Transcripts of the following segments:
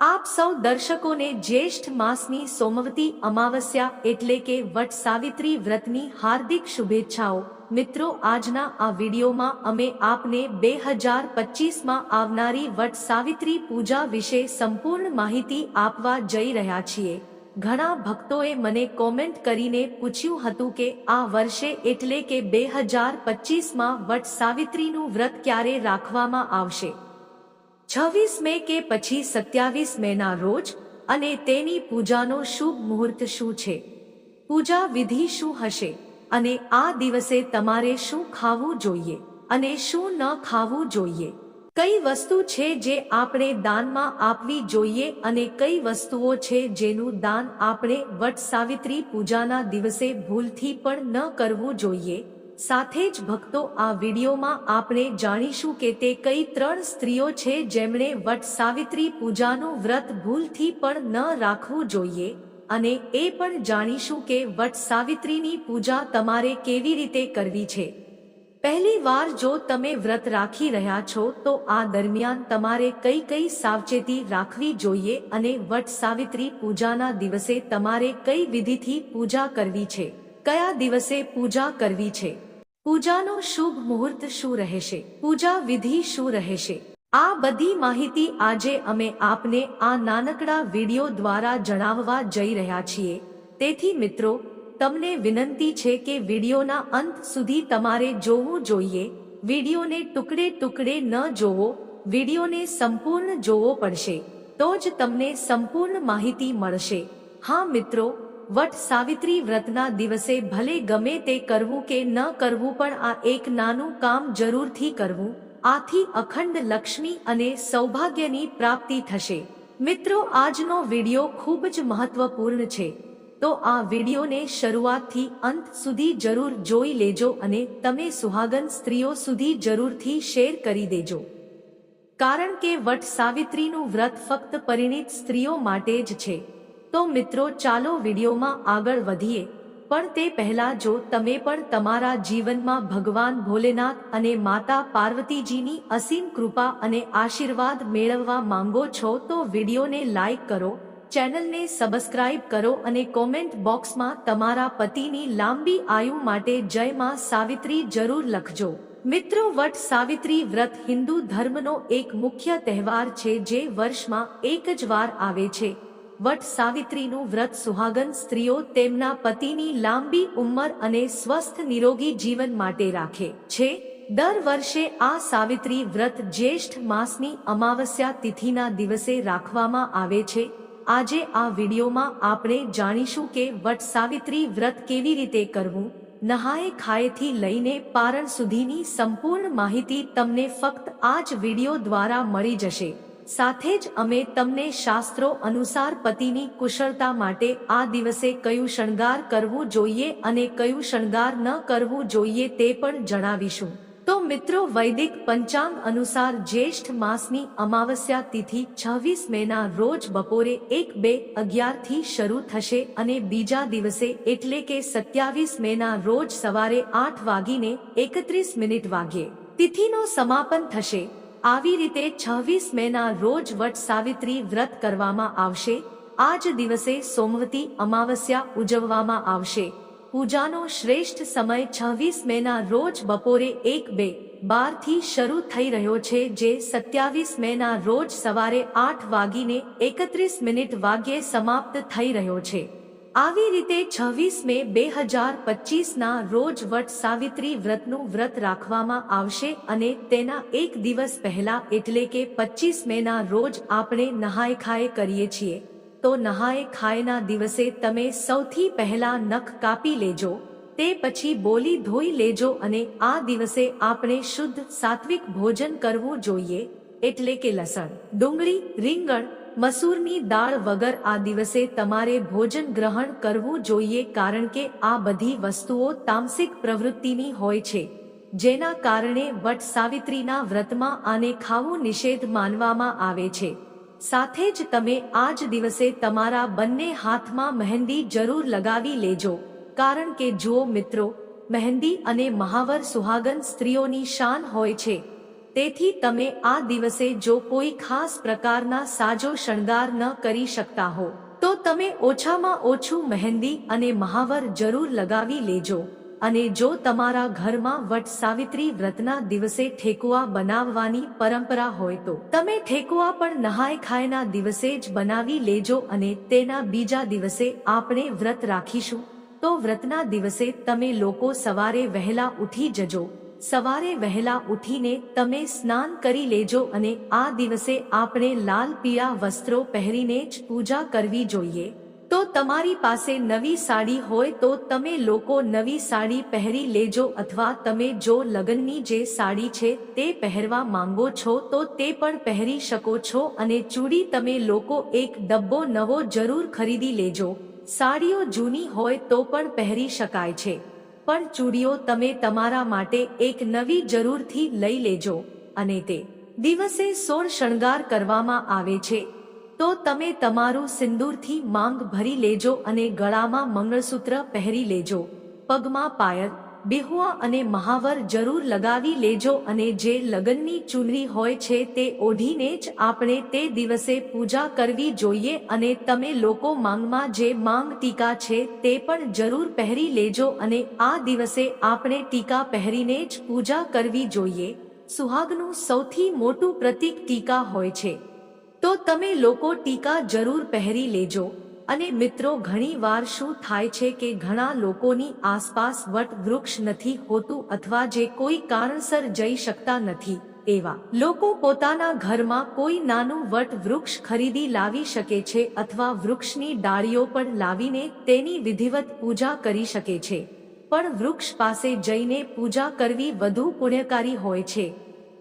આપ સૌ દર્શકોને જ્યેષ્ઠ માસની સોમવતી અમાવસ્યા એટલે કે વટ સાવિત્રી વ્રતની હાર્દિક શુભેચ્છાઓ. મિત્રો, આજના આ વિડીયોમાં અમે આપને બે હજાર પચીસમાં આવનારી વટ સાવિત્રી પૂજા વિશે સંપૂર્ણ માહિતી આપવા જઈ રહ્યા છીએ. ઘણા ભક્તોએ મને કોમેન્ટ કરીને પૂછ્યું હતું કે આ વર્ષે એટલે કે બે હજાર પચીસમાં વટ સાવિત્રીનું વ્રત ક્યારે રાખવામાં આવશે? છવ્વીસ મે કે પછી સત્યાવીસ મેના રોજ અને તેની પૂજાનો શુભ મુહૂર્ત શું છે? પૂજા વિધિ શું હશે? અને આ દિવસે તમારે શું ખાવું જોઈએ અને શું ન ખાવું જોઈએ? કઈ વસ્તુ છે જે આપણે દાનમાં આપવી જોઈએ અને કઈ વસ્તુઓ છે જેનું દાન આપણે વટ સાવિત્રી પૂજાના દિવસે ભૂલથી પણ ન કરવું જોઈએ? સાથે જ ભક્તો આ વિડીયોમાં આપણે જાણીશું કે તે કઈ ત્રણ સ્ત્રીઓ છે જેમણે વટ સાવિત્રી પૂજાનું વ્રત ભૂલથી પણ ન રાખવું જોઈએ અને એ પણ જાણીશું કે વટ સાવિત્રીની પૂજા તમારે કેવી રીતે કરવી છે. પહેલી વાર જો તમે વ્રત રાખી રહ્યા છો તો આ દરમિયાન તમારે કઈ કઈ સાવચેતી રાખવી જોઈએ અને વટ સાવિત્રી પૂજાના દિવસે તમારે કઈ વિધિથી પૂજા કરવી છે? કયા દિવસે પૂજા કરવી છે? પૂજાનો શુભ મુહૂર્ત શું રહેશે? પૂજા વિધિ શું રહેશે? આ બધી માહિતી આજે અમે આપને આ નાનકડા વીડિયો દ્વારા જણાવવા જઈ રહ્યા છીએ. તેથી મિત્રો, તમને વિનંતી છે કે વિડિયોના અંત સુધી તમારે જોવું જોઈએ. વિડીયોને ટુકડે ટુકડે ન જોવો, વિડિયોને સંપૂર્ણ જોવો પડશે. તો જ તમને સંપૂર્ણ માહિતી મળશે. હા મિત્રો વટ સાવિત્રી વ્રતના દિવસે ભલે ગમે તે કરવું કે ન કરવું પણ આ એક નાનું કામ જરૂરથી કરવું, આથી અખંડ લક્ષ્મી અને સૌભાગ્યની પ્રાપ્તિ થશે. મિત્રો, આજનો વિડિયો ખૂબ જ મહત્વપૂર્ણ છે. તો આ વિડિયોને શરૂઆતથી અંત સુધી જરૂર જોઈ લેજો અને તમે સુહાગન સ્ત્રીઓ સુધી જરૂરથી શેર કરી દેજો. કારણ કે વટ સાવિત્રીનું વ્રત ફક્ત પરિણીત સ્ત્રીઓ માટે જ છે. તો મિત્રો, ચાલો વિડીયોમાં આગળ વધીએ. પણ તે પહેલા જો તમે પણ તમારા જીવનમાં ભગવાન ભોલેનાથ અને માતા પાર્વતીજીની અસીમ કૃપા અને આશીર્વાદ મેળવવા માંગો છો, તો વિડીયોને લાઈક કરો, ચેનલને સબસ્ક્રાઇબ કરો અને કોમેન્ટ બોક્સમાં તમારા પતિની લાંબી આયુ માટે જય માં સાવિત્રી જરૂર લખજો. મિત્રો, વટ સાવિત્રી વ્રત હિન્દુ ધર્મનો એક મુખ્ય તહેવાર છે, જે વર્ષમાં એક જ વાર આવે છે. વટ સાવિત્રીનું વ્રત સુહાગન સ્ત્રીઓ તેમના પતિની લાંબી ઉંમર અને સ્વસ્થ નિરોગી જીવન માટે રાખે. છે, દર વર્ષે આ સાવિત્રી વ્રત જ્યેષ્ઠ માસની અમાવસ્યા તિથિના દિવસે રાખવામાં આવે છે. આજે આ વિડીયોમાં આપણે જાણીશું કે વટ સાવિત્રી વ્રત કેવી રીતે કરવું નહાએ ખાયેથી લઈને પારણ સુધીની સંપૂર્ણ માહિતી તમને ફક્ત આ જ વીડિયો દ્વારા મળી જશે. સાથે જ અમે તમને શાસ્ત્રો અનુસાર પતિની કુશળતા માટે આ દિવસે કયું શણગાર કરવું જોઈએ અને કયું શણગાર ન કરવું જોઈએ તે પણ જણાવીશું. તો મિત્રો, વૈદિક પંચાંગ અનુસાર જ્યેષ્ઠ માસની અમાવસ્યા તિથિ છવ્વીસ મેના રોજ બપોરે એક બે અગિયારથી શરૂ થશે અને બીજા દિવસે એટલે કે સત્યાવીસ મેના રોજ સવારે આઠ વાગીને એકત્રીસ મિનિટ વાગ્યે. તિથિનો સમાપન થશે. આવી રીતે છવ્વીસ મેના રોજ વટ સાવિત્રી વ્રત કરવામાં આવશે. આજ દિવસે સોમવતી અમાવસ્યા ઉજવવામાં આવશે. પૂજાનો શ્રેષ્ઠ સમય છવ્વીસ મેના રોજ બપોરે એક બે બારથી શરૂ થઈ રહ્યો છે જે સત્યાવીસ મેના રોજ સવારે આઠ વાગીને એકત્રીસ મિનિટ વાગ્યે સમાપ્ત થઈ રહ્યો છે. આવી રીતે છવ્વીસ મે બે હજાર પચીસના રોજ વટ સાવિત્રી વ્રતનું વ્રત રાખવામાં આવશે અને તેના એક દિવસ પહેલા એટલે કે પચીસ મેના રોજ આપણે નહાય ખાય કરીએ છીએ. તો નહાય ખાયના દિવસે તમે સૌથી પહેલા નખ કાપી લેજો, તે પછી બોલી ધોઈ લેજો અને આ દિવસે આપણે શુદ્ધ સાત્વિક ભોજન કરવું જોઈએ, એટલે કે લસણ, ડુંગળી, રીંગણ મસૂરની દાળ વગર આ દિવસે તમારે ભોજન ગ્રહણ કરવું જોઈએ કારણ કે આ બધી વસ્તુઓ તામસિક પ્રવૃત્તિની હોય છે. જેના કારણે વટ સાવિત્રીના વ્રતમાં આને ખાવું નિષેધ માનવામાં આવે છે. સાથે જ તમે આ જ દિવસે તમારા બંને હાથમાં મહેંદી જરૂર લગાવી લેજો. કારણ કે જુઓ મિત્રો, મહેંદી અને મહાવર સુહાગન સ્ત્રીઓની શાન હોય છે. તેથી તમે આ દિવસે જો કોઈ ખાસ પ્રકારના સાજો શણગાર ન કરી શકતા હો, તો તમે ઓછામાં ઓછું મહેંદી અને મહાવર જરૂર લગાવી લેજો. અને જો તમારા ઘરમાં વટ સાવિત્રી વ્રતના દિવસે ઠેકુઆ બનાવવાની પરંપરા હોય તો, તમે ઠેકુઆ પણ નહાય ખાયના દિવસે જ બનાવી લેજો અને તેના બીજા દિવસે આપણે વ્રત રાખીશું. તો વ્રતના દિવસે તમે લોકો સવારે વહેલા ઉઠી જજો. સવારે વહેલા ઉઠીને તમે સ્નાન કરી લેજો અને આ દિવસે આપણે લાલ પીળા વસ્ત્રો પહેરીને જ પૂજા કરવી જોઈએ. તો તમારી પાસે નવી સાડી હોય તો તમે લોકો નવી સાડી પહેરી લેજો અથવા તમે જો લગ્નની જે સાડી છે તે પહેરવા માંગો છો તો તે પણ પહેરી શકો છો અને ચૂડી તમે લોકો એક ડબ્બો નવો જરૂર ખરીદી લેજો. સાડીઓ જૂની હોય તો પણ પહેરી શકાય છે. પણ ચૂડીઓ તમે તમારા માટે એક નવી જરૂરથી લઈ લેજો. અને તે દિવસે સોળ શણગાર કરવામાં આવે છે. તો તમે તમારું સિંદૂરથી માંગ ભરી લેજો અને ગળામાં મંગળસૂત્ર પહેરી લેજો. પગમાં પાયલ બેહુઆ અને મહાવર જરૂર લગાવી લેજો અને જે લગનની ચૂનરી હોય છે તે ઓઢીને જ આપણે તે દિવસે પૂજા કરવી જોઈએ અને તમે લોકો માંગમાં જે માંગ ટીકા છે તે પણ જરૂર પહેરી લેજો અને આ દિવસે આપણે ટીકા પહેરીને જ પૂજા કરવી જોઈએ. સુહાગનું સૌથી મોટું પ્રતીક ટીકા હોય છે. તો તમે લોકો ટીકા જરૂર પહેરી લેજો. અને મિત્રો, ઘણી વાર શું થાય છે કે ઘણા લોકોની આસપાસ વટ વૃક્ષ નથી હોતું અથવા જે કોઈ કારણસર જઈ શકતા નથી, એવા લોકો પોતાના ઘરમાં કોઈ નાનું વટ વૃક્ષ ખરીદી લાવી શકે છે અથવા વૃક્ષની ડાળીઓ પણ લાવીને તેની વિધિવત પૂજા કરી શકે છે. પણ વૃક્ષ પાસે જઈને પૂજા કરવી વધુ પુણ્યકારી હોય છે.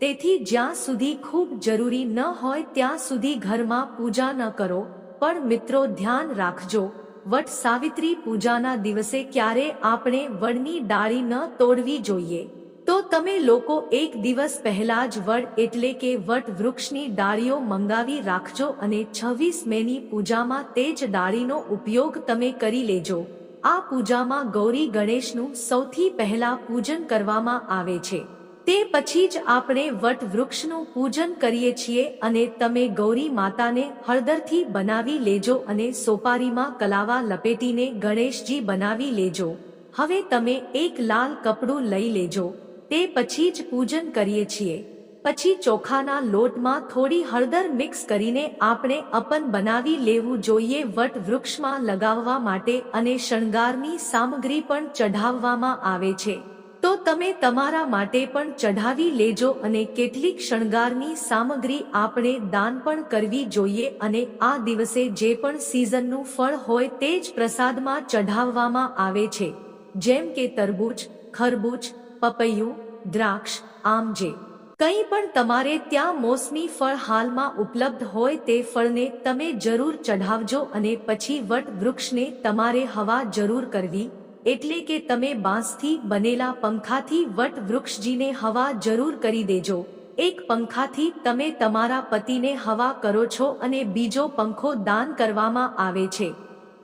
તેથી જ્યાં સુધી ખૂબ જરૂરી ન હોય ત્યાં સુધી ઘરમાં પૂજા ન કરો પણ મિત્રો ધ્યાન રાખજો. વટ સાવિત્રી પૂજાના દિવસે ક્યારે આપણે વડની ડાળી ન તોડવી જોઈએ? તો તમે લોકો એક દિવસ પહેલા જ વડ એટલે કે વટ વૃક્ષની ડાળીઓ મંગાવી રાખજો અને છવ્વીસ મેની પૂજામાં તે જ ડાળીનો ઉપયોગ તમે કરી લેજો. આ પૂજામાં ગૌરી ગણેશનું સૌથી પહેલા પૂજન કરવામાં આવે છે. તે પછી જ આપણે વટ વૃક્ષનું પૂજન કરીએ છીએ અને તમે ગૌરી માતાને હળદરથી બનાવી લેજો અને સોપારીમાં કલાવા લપેટીને ગણેશજી બનાવી લેજો. હવે તમે એક લાલ કપડું લઈ લેજો. તે પછી જ પૂજન કરીએ છીએ. પછી ચોખાના લોટમાં થોડી હળદર મિક્સ કરીને આપણે અપન બનાવી લેવું જોઈએ વટ વૃક્ષમાં લગાવવા માટે અને શણગારની સામગ્રી પણ ચઢાવવામાં આવે છે. તો તમે તમારા માટે પણ ચઢાવી લેજો અને કેટલીક શણગારની સામગ્રી આપણે દાન પણ કરવી જોઈએ અને આ દિવસે જે પણ સિઝનનું ફળ હોય તે જ પ્રસાદમાં ચઢાવવામાં આવે છે. જેમ કે તરબૂચ, ખરબૂચ, પપૈયું, દ્રાક્ષ આમ જે કંઈ પણ તમારે ત્યાં મોસમી ફળ હાલમાં ઉપલબ્ધ હોય તે ફળને તમે જરૂર ચઢાવજો અને પછી વટ વૃક્ષને તમારે હવા જરૂર કરવી એટલે કે તમે બાંસથી બનેલા પંખાથી વટ વૃક્ષજીને હવા જરૂર કરી દેજો. એક પંખાથી તમે તમારા પતિને હવા કરો છો અને બીજો પંખો દાન કરવામાં આવે છે.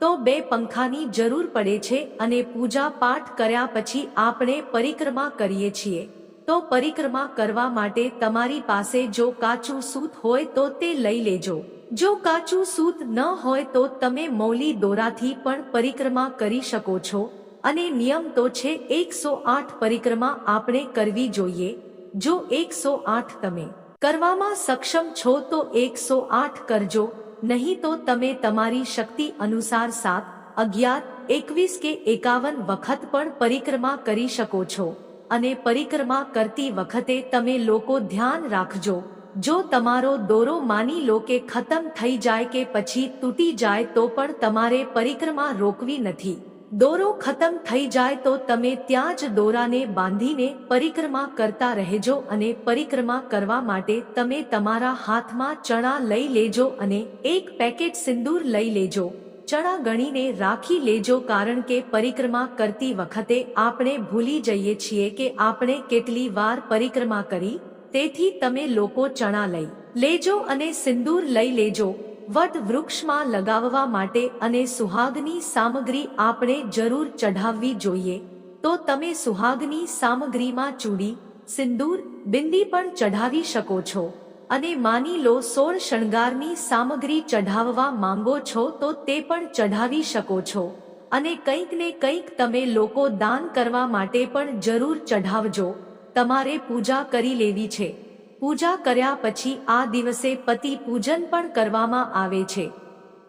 તો બે પંખાની જરૂર પડે છે અને પૂજા પાઠ કર્યા પછી આપણે પરિક્રમા કરીએ છીએ. તો પરિક્રમા કરવા માટે તમારી પાસે જો કાચું સૂત હોય તો તે લઈ લેજો. જો કાચું સૂત ન હોય તો તમે મૌલી દોરાથી પણ પરિક્રમા કરી શકો છો. અને નિયમ તો છે એકસો આઠ પરિક્રમા આપણે કરવી જોઈએ. જો એકસો આઠ તમે કરવામાં સક્ષમ છો તો એકસો આઠ કરજો, નહીં તો તમે તમારી શક્તિ અનુસાર સાત, અગિયાર, એકવીસ કે એકાવન વખત પણ પરિક્રમા કરી શકો છો. અને પરિક્રમા કરતી વખતે તમે લોકો ધ્યાન રાખજો. જો તમારો દોરો માની લો કે ખતમ થઈ જાય કે પછી તૂટી જાય તો પણ તમારે પરિક્રમા રોકવી નથી. દોરો ખતમ થઈ જાય તો તમે ત્યાં જ દોરાને બાંધીને પરિક્રમા કરતા રહેજો અને પરિક્રમા કરવા માટે તમે તમારા હાથમાં ચણા લઈ લેજો અને એક પેકેટ સિંદૂર લઈ લેજો. ચણા ગણીને રાખી લેજો કારણ કે પરિક્રમા કરતી વખતે આપણે ભૂલી જઈએ છીએ કે આપણે કેટલી વાર પરિક્રમા કરી, તેથી તમે લોકો ચણા લઈ લેજો અને સિંદૂર લઈ લેજો. વટ વૃક્ષમાં લગાવવા માટે અને સુહાગની સામગ્રી આપણે જરૂર ચઢાવવી જોઈએ. તો તમે સુહાગની સામગ્રીમાં ચૂડી, સિંદૂર, બિંદી પણ ચઢાવી શકો છો. અને માની લો સોળ શણગારની સામગ્રી ચઢાવવા માંગો છો તો તે પણ ચઢાવી શકો છો. અને કંઈક ને કંઈક તમે લોકો દાન કરવા માટે પણ જરૂર ચઢાવજો. તમારે પૂજા કરી લેવી છે. પૂજા કર્યા પછી આ દિવસે પતિ પૂજન પણ કરવામાં આવે છે.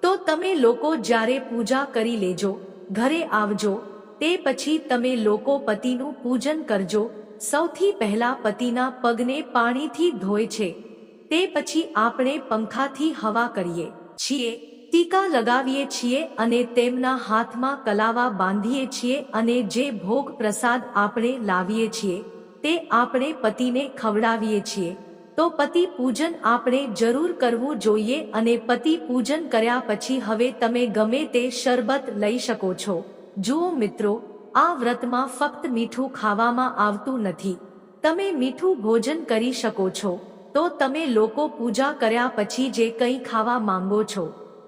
તો તમે લોકો જ્યારે પૂજા કરી લેજો, ઘરે આવજો, તે પછી તમે લોકો પતિનું પૂજન કરજો. સૌથી પહેલા પતિના પગને પાણીથી ધોય છે. તે પછી આપણે પંખાથી હવા કરીએ છીએ, ટીકા લગાવીએ છીએ અને તેમના હાથમાં કલાવા બાંધીએ છીએ અને જે ભોગ પ્રસાદ આપણે લાવીએ છીએ તે આપણે પતિને ખવડાવીએ છીએ. તો પતિ પૂજન આપણે જરૂર કરવું જોઈએ અને પતિ પૂજન કર્યા પછી હવે તમે ગમે તે શરબત લઈ શકો છો. જુઓ મિત્રો, આ વ્રતમાં ફક્ત મીઠું ખાવામાં આવતું નથી. તમે મીઠું ભોજન કરી શકો છો. તો તમે લોકો પૂજા કર્યા પછી જે કંઈ ખાવા માંગો છો,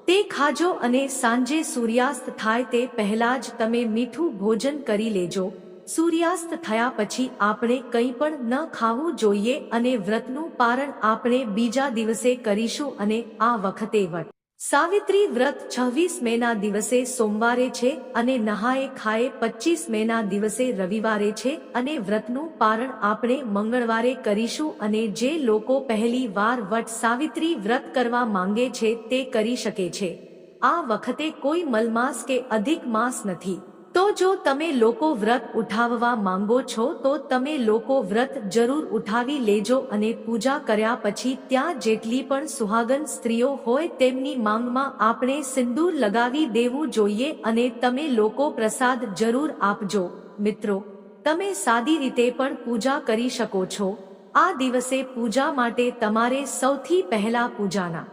તે ખાજો અને સાંજે સૂર્યાસ્ત થાય તે પહેલા જ તમે મીઠું ભોજન કરી લેજો. સૂર્યાસ્ત થયા પછી આપણે કંઈ પણ ન ખાવું જોઈએ અને વ્રતનું પારણ આપણે બીજા દિવસે કરીશું અને આ વખતે વટ. સાવિત્રી વ્રત છવ્વીસ મેના દિવસે સોમવારે છે અને નહાએ ખાએ પચીસ મેના દિવસે રવિવારે છે અને વ્રતનું પારણ આપણે મંગળવારે કરીશું અને જે લોકો પહેલી વાર વટ સાવિત્રી વ્રત કરવા માંગે છે તે કરી શકે છે. આ વખતે કોઈ મલમાસ કે અધિક માસ નથી. તો જો તમે લોકો વ્રત ઉઠાવવા માંગો છો, તો તમે લોકો વ્રત જરૂર ઉઠાવી લેજો અને પૂજા કર્યા પછી ત્યાં જેટલી પણ સુહાગન સ્ત્રીઓ હોય તેમની માંગમાં આપણે સિંદૂર લગાવી દેવું જોઈએ અને તમે લોકો પ્રસાદ જરૂર આપજો. મિત્રો, તમે સાદી રીતે પણ પૂજા કરી શકો છો. આ દિવસે પૂજા માટે તમારે સૌથી પહેલા પૂજાના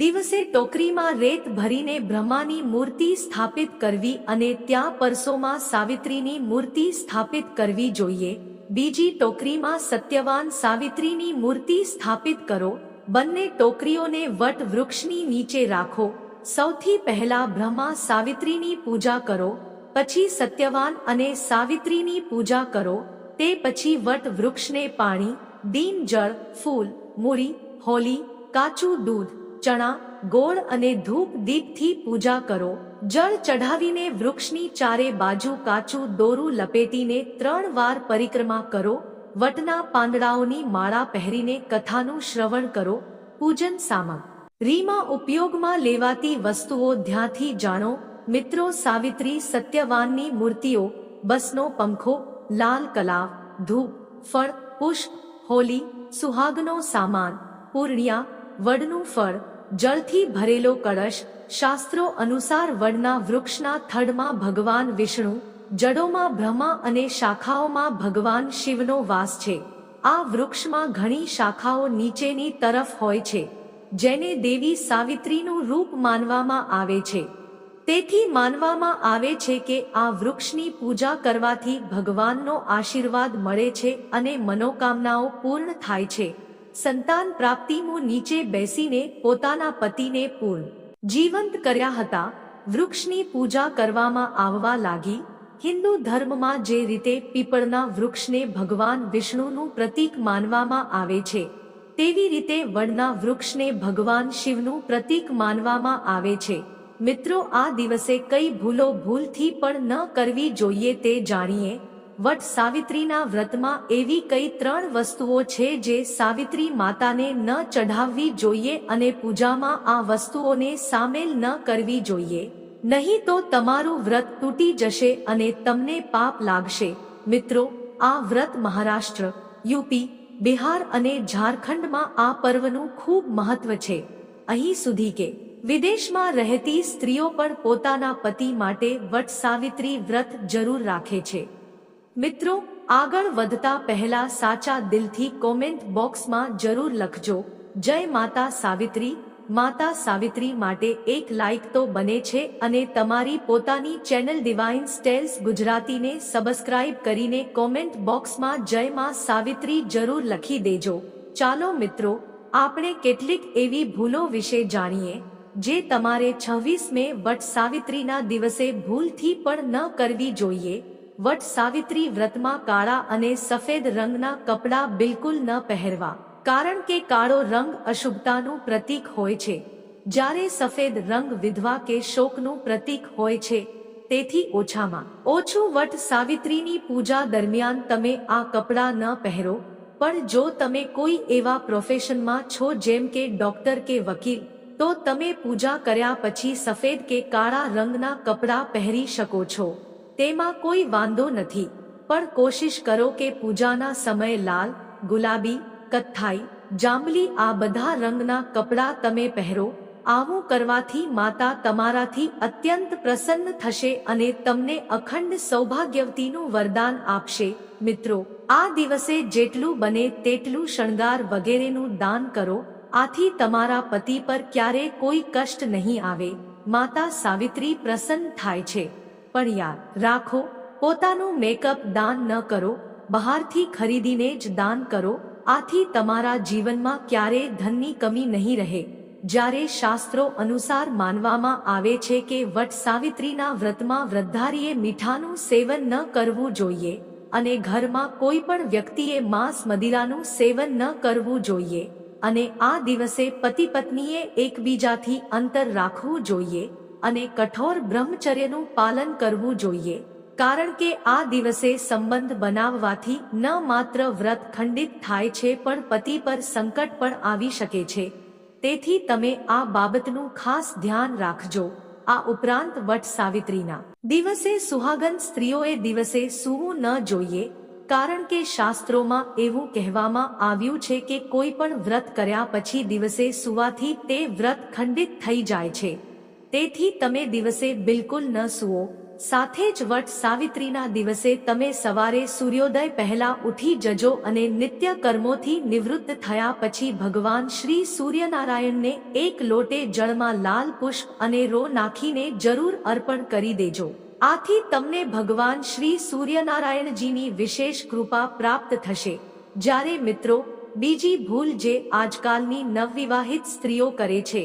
દિવસે ટોકરીમાં રેત ભરીને બ્રહ્માની મૂર્તિ સ્થાપિત કરવી અને ત્યાં પરસોમાં સાવિત્રીની મૂર્તિ સ્થાપિત કરવી જોઈએ. બીજી ટોકરીમાં સત્યવાન સાવિત્રીની મૂર્તિ સ્થાપિત કરો. બંને ટોકરીઓને વટ વૃક્ષની નીચે રાખો. સૌથી પહેલા બ્રહ્મા સાવિત્રીની પૂજા કરો, પછી સત્યવાન અને સાવિત્રીની પૂજા કરો, તે પછી વટ વૃક્ષને પાણી, દીન, જળ, ફૂલ મૂરી હોલી, કાચું દૂધ ચણા, ગોળ અને ધૂપ દીપથી પૂજા કરો. જળ ચઢાવીને વૃક્ષની ચારે બાજુ કાચું દોરું લપેટીને ત્રણ વાર પરિક્રમા કરો. વટના પાંદડાઓની માળા પહેરીને કથાનું શ્રવણ કરો. પૂજન સામગ્રીમાં ઉપયોગમાં લેવાતી વસ્તુઓ ધ્યાંથી જાણો. મિત્રો સાવિત્રી સત્યવાનની મૂર્તિઓ, બસનો પંખો, લાલ કલાવ, ધૂપ, ફળ, પુષ્પ, હોલી, સુહાગનો સામાન, પૂર્ણિયા, વડનું ફળ જળથી ભરેલો કળશ શાસ્ત્રો અનુસાર વડના વૃક્ષના થડમાં ભગવાન વિષ્ણુ, જડોમાં બ્રહ્મા અને શાખાઓમાં ભગવાન શિવનો વાસ છે. આ વૃક્ષમાં ઘણી શાખાઓ નીચેની તરફ હોય છે, જેને દેવી સાવિત્રીનું રૂપ માનવામાં આવે છે. તેથી માનવામાં આવે છે કે આ વૃક્ષની પૂજા કરવાથી ભગવાનનો આશીર્વાદ મળે છે અને મનોકામનાઓ પૂર્ણ થાય છે. સંતાન પ્રાપ્તિનું નીચે બેસીને પોતાના પતિને પૂર્ણ જીવંત કર્યા હતા, વૃક્ષની પૂજા કરવામાં આવવા લાગી. હિન્દુ ધર્મમાં જે રીતે પીપળના વૃક્ષને ભગવાન વિષ્ણુનું પ્રતીક માનવામાં આવે છે, તેવી રીતે વડના વૃક્ષને ભગવાન શિવનું પ્રતીક માનવામાં આવે છે. મિત્રો, આ દિવસે કઈ ભૂલો ભૂલથી પણ ન કરવી જોઈએ તે જાણીએ. વટ સાવિત્રીના વ્રતમાં એવી કઈ ત્રણ વસ્તુઓ છે જે સાવિત્રી માતાને ન ચઢાવવી જોઈએ અને પૂજામાં આ વસ્તુઓને સામેલ ન કરવી જોઈએ? નહીં તો તમારું વ્રત તૂટી જશે અને તમને પાપ લાગશે. મિત્રો, આ વ્રત મહારાષ્ટ્ર, યુપી, બિહાર અને ઝારખંડમાં આ પર્વનું ખૂબ મહત્વ છે. અહીં સુધી કે વિદેશમાં રહેતી સ્ત્રીઓ પણ પોતાના પતિ માટે વટ સાવિત્રી વ્રત જરૂર રાખે છે. મિત્રો, આગળ વધતા પહેલા સાચા દિલથી કોમેન્ટ બોક્સમાં જરૂર લખજો. જય માતા સાવિત્રી. માતા સાવિત્રી માટે એક લાઇક તો બને છે અને તમારી પોતાની ચેનલ ડિવાઇન સ્ટેલ્સ ગુજરાતીને સબસ્ક્રાઇબ કરીને કોમેન્ટ બોક્સમાં જય માં સાવિત્રી જરૂર લખી દેજો. ચાલો મિત્રો, આપણે કેટલીક એવી ભૂલો વિશે જાણીએ, જે તમારે છવ્વીસ મે વટ સાવિત્રીના દિવસે ભૂલથી પણ ન કરવી જોઈએ. વટ સાવિત્રી વ્રતમાં કાળા અને સફેદ રંગના કપડાં બિલકુલ ન પહેરવા, કારણ કે કાળો રંગ અશુભતાનું પ્રતીક હોય છે. જ્યારે સફેદ રંગ વિધવા કે શોકનું પ્રતીક હોય છે, તેથી ઓછામાં ઓછું વટ સાવિત્રીની પૂજા દરમિયાન તમે આ કપડાં ન પહેરો, પણ જો તમે કોઈ એવા પ્રોફેશનમાં છો જેમ કે ડોક્ટર કે વકીલ, તો તમે પૂજા કર્યા પછી સફેદ કે કાળા રંગના કપડાં પહેરી શકો છો. તેમાં કોઈ વાંધો નથી. પણ કોશિશ કરો કે પૂજાના સમયે લાલ, ગુલાબી, કથ્થાઈ, જાંબલી આ બધા રંગના કપડાં તમે પહેરો. આવું કરવાથી માતા તમારાથી અત્યંત પ્રસન્ન થશે અને તમને અખંડ સૌભાગ્યવતીનું વરદાન આપશે. મિત્રો, આ દિવસે જેટલું બને તેટલું શણગાર વગેરેનું દાન કરો. આથી તમારા પતિ પર ક્યારે કોઈ કષ્ટ નહીં આવે. માતા સાવિત્રી પ્રસન્ન થાય છે. પણ યાદ રાખો, પોતાનું મેકઅપ દાન ન કરો, બહારથી ખરીદીને જ દાન કરો, આથી તમારા જીવનમાં ક્યારે ધનની કમી નહીં રહે. જ્યારે શાસ્ત્રો અનુસાર માનવામાં આવે છે કે વટ સાવિત્રીના વ્રતમાં વૃદ્ધારીએ મીઠાનું સેવન ન કરવું જોઈએ અને ઘરમાં કોઈ પણ વ્યક્તિએ માંસ મદિરાનું સેવન ન કરવું જોઈએ અને આ દિવસે પતિ પત્નીએ એકબીજાથી અંતર રાખવું જોઈએ અને કઠોર બ્રહ્મચર્યનું પાલન કરવું જોઈએ. કારણ કે આ દિવસે સંબંધ બનાવવાથી ન માત્ર વ્રત ખંડિત થાય છે, પણ પતિ પર સંકટ પણ આવી શકે છે. તેથી તમે આ બાબતનું ખાસ ધ્યાન રાખજો. આ ઉપરાંત વટ સાવિત્રીના. દિવસે સુહાગન સ્ત્રીઓએ દિવસે સૂવું ન જોઈએ, કારણ કે શાસ્ત્રોમાં એવું કહેવામાં આવ્યું છે કે કોઈ પણ વ્રત કર્યા પછી દિવસે સુવાથી તે વ્રત ખંડિત થઈ જાય છે. તેથી તમે દિવસે બિલકુલ ન સૂઓ સાથે જ વટ સાવિત્રીના દિવસે તમે સવારે સૂર્યોદય પહેલા ઉઠી જજો અને નિત્ય કર્મોથી નિવૃત્ત થયા પછી ભગવાન શ્રી સૂર્યનારાયણને એક લોટે જળમાં લાલ પુષ્પ અને રો નાખીને જરૂર અર્પણ કરી દેજો. આથી તમને ભગવાન શ્રી સૂર્યનારાયણજીની વિશેષ કૃપા પ્રાપ્ત થશે. જ્યારે મિત્રો, બીજી ભૂલ જે આજકાલની નવવિવાહિત સ્ત્રીઓ કરે છે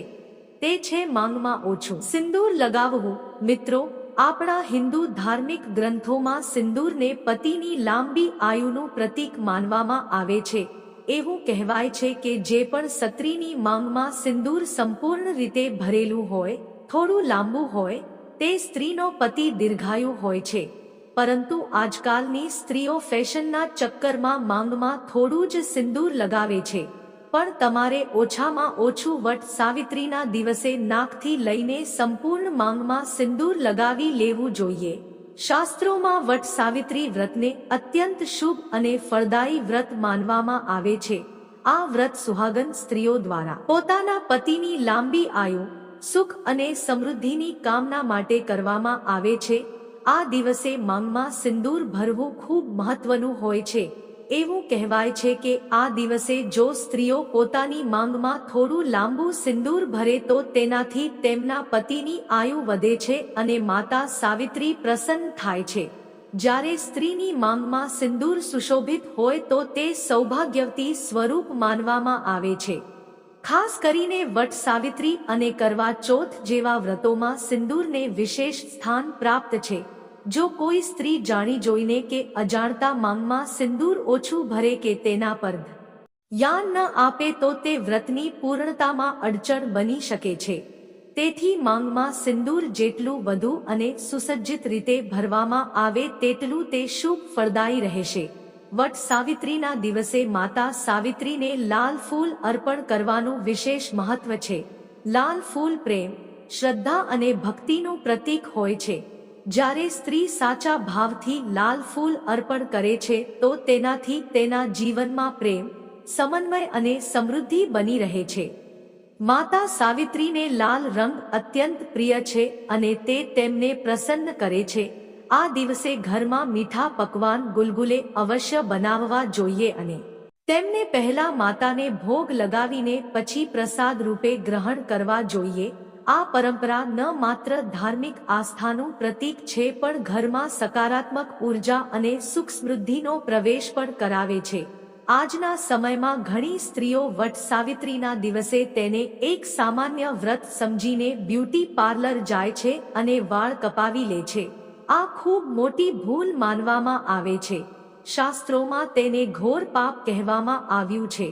તે છે માંગમાં ઓછું. સિંદૂર લગાવવું, મિત્રો, આપણા હિન્દુ ધાર્મિક ગ્રંથોમાં સિંદૂરને પતિની લાંબી આયુનું પ્રતીક માનવામાં આવે છે. એવું કહેવાય છે કે જે પણ સત્રીની માંગમાં સિંદૂર સંપૂર્ણ રીતે ભરેલું હોય, થોડું લાંબુ હોય, તે સ્ત્રીનો પતિ દીર્ઘાયુ હોય છે. પરંતુ આજકાલની સ્ત્રીઓ ફેશનના ચક્કરમાં માંગમાં થોડું જ સિંદૂર લગાવે છે. પણ તમારે ઓછામાં ઓછું વટ સાવિત્રીના દિવસે નાકથી લઈને સંપૂર્ણ માંગમાં સિંદૂર લગાવી લેવું જોઈએ. શાસ્ત્રોમાં વટ સાવિત્રી વ્રતને અત્યંત શુભ અને ફળદાયી વ્રત માનવામાં આવે છે. આ વ્રત સુહાગન સ્ત્રીઓ દ્વારા પોતાના પતિની લાંબી આયુ, સુખ અને સમૃદ્ધિની કામના માટે કરવામાં આવે છે. આ દિવસે માંગમાં સિંદૂર ભરવું ખૂબ મહત્વનું હોય છે. એવું કહેવાય છે કે આ દિવસે જો સ્ત્રીઓ પોતાની માંગમાં થોડું લાંબુ સિંદૂર ભરે તો તેનાથી તેમના પતિની આયુ વધે છે અને માતા સાવિત્રી પ્રસન્ન થાય છે. જ્યારે સ્ત્રીની માંગમાં સિંદૂર સુશોભિત હોય તો તે સૌભાગ્યવતી સ્વરૂપ માનવામાં આવે છે. ખાસ કરીને વટ સાવિત્રી અને કરવા ચોથ જેવા વ્રતોમાં સિંદૂરને વિશેષ સ્થાન પ્રાપ્ત છે. જો કોઈ સ્ત્રી જાણી જોઈને કે અજાણતા માંગમાં સિંદૂર ઓછું ભરે કે તેના પર યાન ન આપે તો તે વ્રતની પૂર્ણતામાં અડચણ બની શકે છે. તેથી માંગમાં સિંદૂર જેટલું વધુ અને સુસજ્જિત રીતે ભરવામાં આવે તેટલું તે શુભ ફળદાયી રહેશે. વટ સાવિત્રીના દિવસે માતા સાવિત્રીને લાલ ફૂલ અર્પણ કરવાનું વિશેષ મહત્વ છે. લાલ ફૂલ પ્રેમ, શ્રદ્ધા અને ભક્તિનું પ્રતીક હોય છે. જ્યારે સ્ત્રી સાચા ભાવથી લાલ ફૂલ અર્પણ કરે છે, તો તેનાથી તેના જીવનમાં પ્રેમ, સમન્વય અને સમૃદ્ધિ બની રહે છે. માતા સાવિત્રીને લાલ રંગ અત્યંત પ્રિય છે અને તે તેમને પ્રસન્ન કરે છે. આ દિવસે ઘરમાં મીઠા પકવાન ગુલગુલે અવશ્ય બનાવવા જોઈએ અને તેમને પહેલા માતાને ભોગ લગાવીને પછી પ્રસાદ રૂપે ગ્રહણ કરવા જોઈએ. આ પરંપરા ન માત્ર ધાર્મિક આસ્થાનું પ્રતીક છે, પણ ઘરમાં સકારાત્મક ઊર્જા અને સુખ સમૃદ્ધિનો પ્રવેશ પણ કરાવે છે. આજના સમયમાં ઘણી સ્ત્રીઓ વટ સાવિત્રીના દિવસે તેને એક સામાન્ય વ્રત સમજીને બ્યુટી પાર્લર જાય છે અને વાળ કપાવી લે છે. આ ખૂબ મોટી ભૂલ માનવામાં આવે છે. શાસ્ત્રોમાં તેને ઘોર પાપ કહેવામાં આવ્યું છે.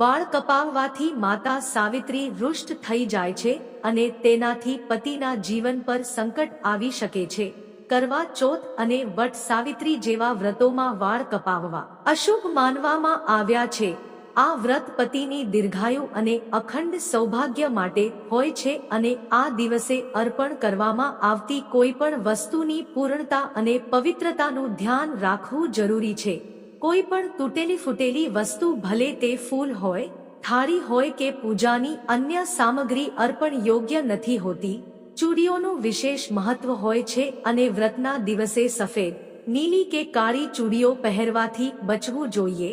વાળ કપાવવાથી માતા સાવિત્રી રુષ્ટ થઈ જાય છે અને તેનાથી પતિના જીવન પર સંકટ આવી શકે છે. કરવા ચોથ અને વટ સાવિત્રી જેવા વ્રતોમાં વાળ કપાવવા. અશુભ માનવામાં આવ્યા છે, આ વ્રત પતિની દીર્ઘાયુ અને અખંડ સૌભાગ્ય માટે હોય છે અને આ દિવસે અર્પણ કરવામાં આવતી કોઈ પણ વસ્તુની પૂર્ણતા અને પવિત્રતાનું ધ્યાન રાખવું જરૂરી છે. કોઈ પણ તૂટેલી ફૂટેલી વસ્તુ ભલે તે ફૂલ હોય, થાળી હોય કે પૂજાની અન્ય સામગ્રી અર્પણ યોગ્ય નથી હોતી, ચૂડીઓનું વિશેષ મહત્વ હોય છે અને વ્રતના દિવસે સફેદ, નીલી કે કાળી ચૂડીઓ પહેરવાથી બચવું જોઈએ.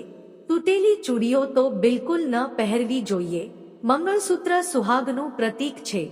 તૂટેલી ચૂડીઓ તો બિલકુલ ન પહેરવી જોઈએ. મંગળસૂત્ર સુહાગનું પ્રતીક છે.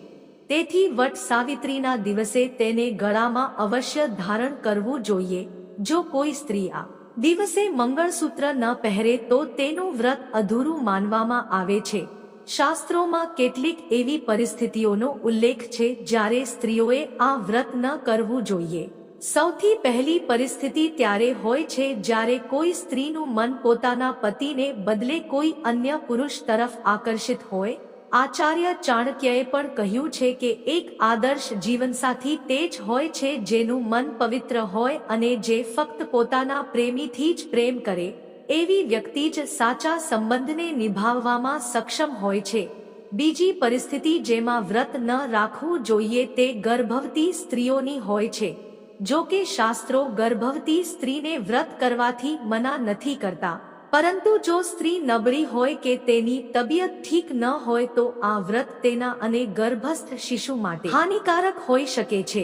તેથી વટ સાવિત્રીના દિવસે તેને ગળામાં અવશ્ય ધારણ કરવું જોઈએ. જો કોઈ સ્ત્રી આ દિવસે મંગળસૂત્ર ન પહેરે તો તેનું વ્રત અધૂરું માનવામાં આવે છે. શાસ્ત્રોમાં કેટલીક એવી પરિસ્થિતિઓનો ઉલ્લેખ છે જ્યારે સ્ત્રીઓએ આ વ્રત ન કરવું જોઈએ. સૌથી પહેલી પરિસ્થિતિ ત્યારે હોય છે જ્યારે કોઈ સ્ત્રીનું મન પોતાના પતિને બદલે કોઈ અન્ય પુરુષ તરફ આકર્ષિત હોય આચાર્ય ચાણક્યએ પણ કહ્યું છે કે એક આદર્શ જીવનસાથી તે જ હોય છે જેનું મન પવિત્ર હોય અને જે ફક્ત પોતાના પ્રેમીથી જ પ્રેમ કરે, એવી વ્યક્તિ જ સાચા સંબંધને નિભાવવામાં સક્ષમ હોય છે. બીજી પરિસ્થિતિ જેમાં વ્રત ન રાખવું જોઈએ તે ગર્ભવતી સ્ત્રીઓની હોય છે. જો કે શાસ્ત્રો ગર્ભવતી સ્ત્રીને વ્રત કરવાથી મના નથી કરતા. પરંતુ જો સ્ત્રી નબળી હોય કે તેની તબિયત ઠીક ન હોય તો આ વ્રત તેના અને ગર્ભસ્થ શિશુ માટે હાનિકારક હોઈ શકે છે.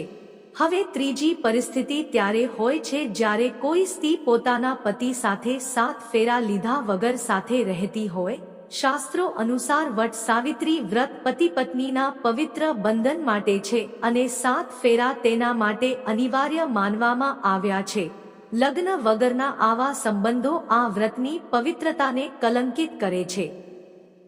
હવે ત્રીજી પરિસ્થિતિ ત્યારે હોય છે જ્યારે કોઈ સ્ત્રી પોતાના પતિ સાથે સાત ફેરા લીધા વગર સાથે રહેતી હોય. શાસ્ત્રો અનુસાર વટ સાવિત્રી વ્રત પતિ પત્નીના પવિત્ર બંધન માટે છે અને સાત ફેરા તેના માટે અનિવાર્ય માનવામાં આવ્યા છે. લગ્ન વગરના આવા સંબંધો આ વ્રતની પવિત્રતાને કલંકિત કરે છે.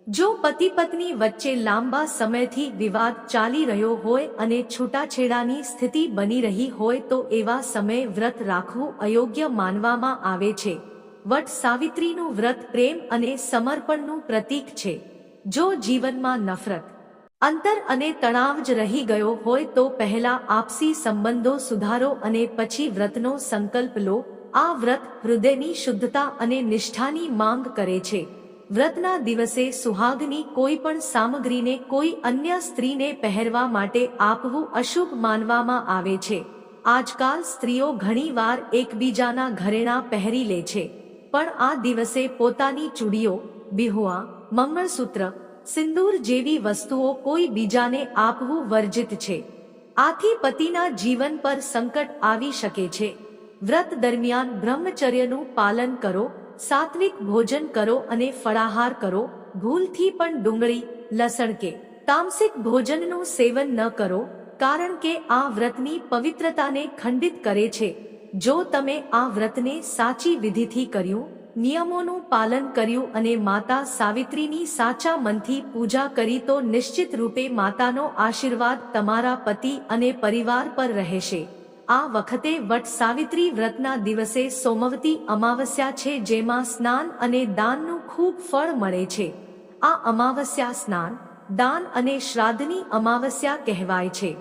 જો પતિ પત્ની વચ્ચે લાંબા સમયથી વિવાદ ચાલી રહ્યો હોય અને છૂટાછેડાની સ્થિતિ બની રહી હોય તો એવા સમયે વ્રત રાખવું અયોગ્ય માનવામાં આવે છે. વટ સાવિત્રીનું વ્રત પ્રેમ અને સમર્પણનું પ્રતીક છે. જો જીવનમાં નફરત અંતર અને તણાવ જ રહી ગયો હોય તો પહેલા આપસી સંબંધો સુધારો અને પછી વ્રતનો સંકલ્પ લો. આ વ્રત હૃદયની શુદ્ધતા અને નિષ્ઠાની માંગ કરે છે. વ્રતના દિવસે સુહાગની કોઈ પણ સામગ્રીને કોઈ અન્ય સ્ત્રીને પહેરવા માટે આપવું અશુભ માનવામાં આવે છે. આજકાલ સ્ત્રીઓ ઘણીવાર એકબીજાના ઘરેણા પહેરી લે છે. પણ આ દિવસે પોતાની ચૂડીઓ, બિહુઆ, મંગળસૂત્ર સિંદૂર જેવી વસ્તુઓ કોઈ બીજાને આપવું વર્જિત છે. આથી પતિના જીવન પર સંકટ આવી શકે છે. વ્રત દરમિયાન બ્રહ્મચર્યનું પાલન કરો, સાત્વિક ભોજન કરો અને ફળાહાર કરો, ભૂલથી પણ ડુંગળી, લસણ કે તામસિક ભોજનનું સેવન ન કરો, કારણ કે આ વ્રતની પવિત્રતાને ખંડિત કરે છે. જો તમે આ વ્રતને સાચી વિધિથી કર્યું નિયમોનું પાલન કર્યું અને માતા સાવિત્રીની સાચા મનથી પૂજા કરી તો નિશ્ચિત રૂપે માતાનો આશીર્વાદ તમારા પતિ અને પરિવાર પર રહેશે. આ વખતે વટ સાવિત્રી વ્રતના દિવસે સોમવતી અમાવસ્યા છે જેમાં સ્નાન અને દાનનું ખૂબ ફળ મળે છે. આ અમાવસ્યા સ્નાન, દાન અને શ્રાદ્ધની અમાવસ્યા કહેવાય છે.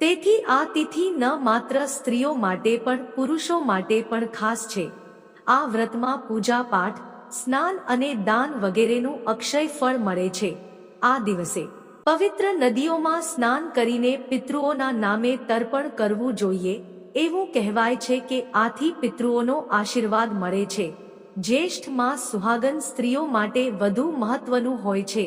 તેથી આ તિથિ ન માત્ર સ્ત્રીઓ માટે પણ પુરુષો માટે પણ ખાસ છે. આ વ્રતમાં પૂજા પાઠ, સ્નાન અને દાન વગેરેનું અક્ષય ફળ મળે છે. આ દિવસે પવિત્ર નદીઓમાં સ્નાન કરીને પિતૃઓના નામે તર્પણ કરવું જોઈએ, એવું કહેવાય છે કે આથી પિતૃઓનો આશીર્વાદ મળે છે. જ્યેષ્ઠ માસ સુહાગન સ્ત્રીઓ માટે વધુ મહત્વનું હોય છે.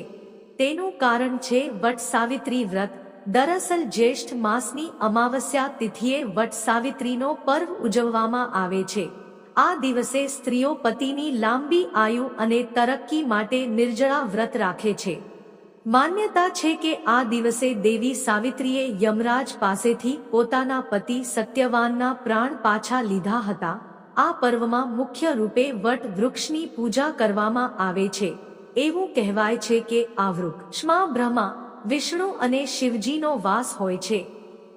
તેનું કારણ છે વટ સાવિત્રી વ્રત. દરઅસલ જ્યેષ્ઠ માસની અમાવસ્યા તિથિએ વટ સાવિત્રીનો પર્વ ઉજવવામાં આવે છે. આ દિવસે સ્ત્રીઓ પતિની લાંબી આયુ અને તરક્કી માટે નિર્જળા વ્રત રાખે છે. માન્યતા છે કે આ દિવસે દેવી સાવિત્રીએ યમરાજ પાસેથી પોતાના પતિ સત્યવાનના પ્રાણ પાછા લીધા હતા. આ પર્વમાં મુખ્ય રૂપે વટ વૃક્ષની પૂજા કરવામાં આવે છે. એવું કહેવાય છે કે આ વૃક્ષમાં બ્રહ્મા, વિષ્ણુ અને શિવજીનો વાસ હોય છે.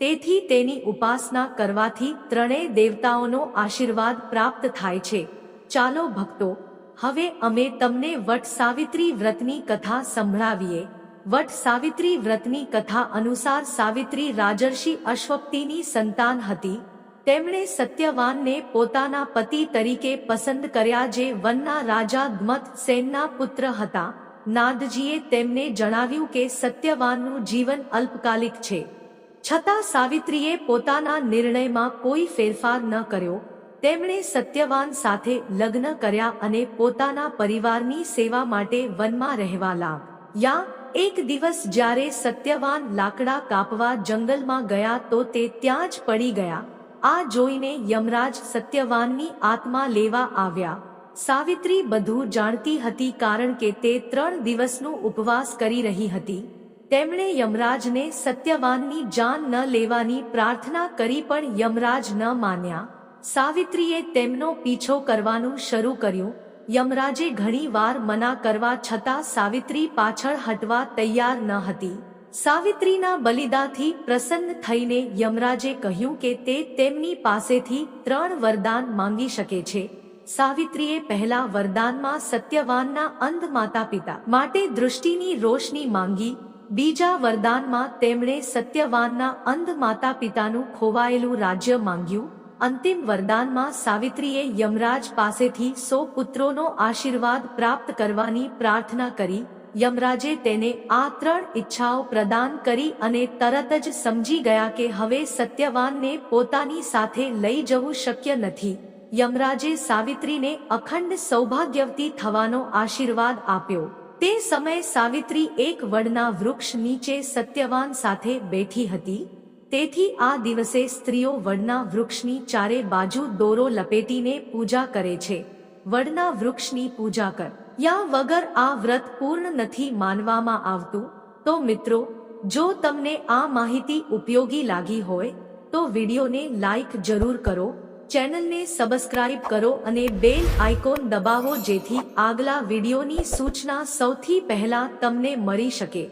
તેથી તેની ઉપાસના કરવાથી ત્રણેય દેવતાઓનો આશીર્વાદ પ્રાપ્ત થાય છે. ચાલો ભક્તો, હવે અમે તમને વટ સાવિત્રી વ્રતની કથા સંભળાવીએ. વટ સાવિત્રી વ્રતની કથા અનુસાર સાવિત્રી રાજર્ષિ અશ્વપ્તિની સંતાન હતી. તેમણે સત્યવાનને પોતાના પતિ તરીકે પસંદ કર્યા જે વનના રાજા દ્મત સેનના પુત્ર હતા. નાદજીએ તેમને જણાવ્યું કે સત્યવાનનું જીવન અલ્પકાલિક છે. છતાં સાવિત્રીએ પોતાના નિર્ણયમાં કોઈ ફેરફાર ન કર્યો. તેમણે સત્યવાન સાથે લગ્ન કર્યા અને પોતાના પરિવારની સેવા માટે વનમાં રહેવા લાગ્યા એક દિવસ જ્યારે સત્યવાન લાકડા કાપવા જંગલમાં ગયા તો તે ત્યાં જ પડી ગયા. આ જોઈને યમરાજ સત્યવાનની આત્મા લેવા આવ્યા. સાવિત્રી બધું જાણતી હતી કારણ કે તે ત્રણ દિવસનો ઉપવાસ કરી રહી હતી. તેમણે યમરાજને સત્યવાનની જાન ન લેવાની પ્રાર્થના કરી પણ યમરાજ ન માન્યા. સાવિત્રીએ તેમનો પીછો કરવાનું શરૂ કર્યું. યમરાજે ઘણી વાર મના કરવા છતાં સાવિત્રી પાછળ હટવા તૈયાર ન હતી. સાવિત્રીના બલિદાથી પ્રસન્ન થઈને યમરાજે કહ્યું કે તે તેમની પાસેથી ત્રણ વરદાન માંગી શકે છે. સાવિત્રીએ પહેલા વરદાનમાં સત્યવાનના અંધ માતા પિતા માટે દૃષ્ટિની રોશની માંગી બીજા વરદાનમાં તેમણે સત્યવાનના અંધ માતા પિતાનું ખોવાયેલું રાજ્ય માંગ્યું. અંતિમ વરદાનમાં સાવિત્રીએ યમરાજ પાસેથી સો પુત્રોનો આશીર્વાદ પ્રાપ્ત કરવાની પ્રાર્થના કરી. યમરાજે તેને આ ત્રણ ઈચ્છાઓ પ્રદાન કરી અને તરત જ સમજી ગયા કે હવે સત્યવાનને પોતાની સાથે લઈ જવું શક્ય નથી. યમરાજે સાવિત્રીને અખંડ સૌભાગ્યવતી થવાનો આશીર્વાદ આપ્યો. તે સમયે સાવિત્રી એક વડના વૃક્ષ નીચે સત્યવાન સાથે બેઠી હતી. તેથી આ દિવસે સ્ત્રીઓ વડના વૃક્ષની ચારે બાજુ દોરો લપેટીને પૂજા કરે છે. વડના વૃક્ષની પૂજા કર. યા વગર આ વ્રત પૂર્ણ નથી માનવામાં આવતું, તો મિત્રો, જો તમને આ માહિતી ઉપયોગી લાગી હોય, તો વિડીયોને લાઈક જરૂર કરો. ચેનલને સબસ્ક્રાઇબ કરો અને બેલ આઇકોન દબાવો જેથી આગલા વિડિયોની સૂચના સૌથી પહેલા તમને મળી શકે.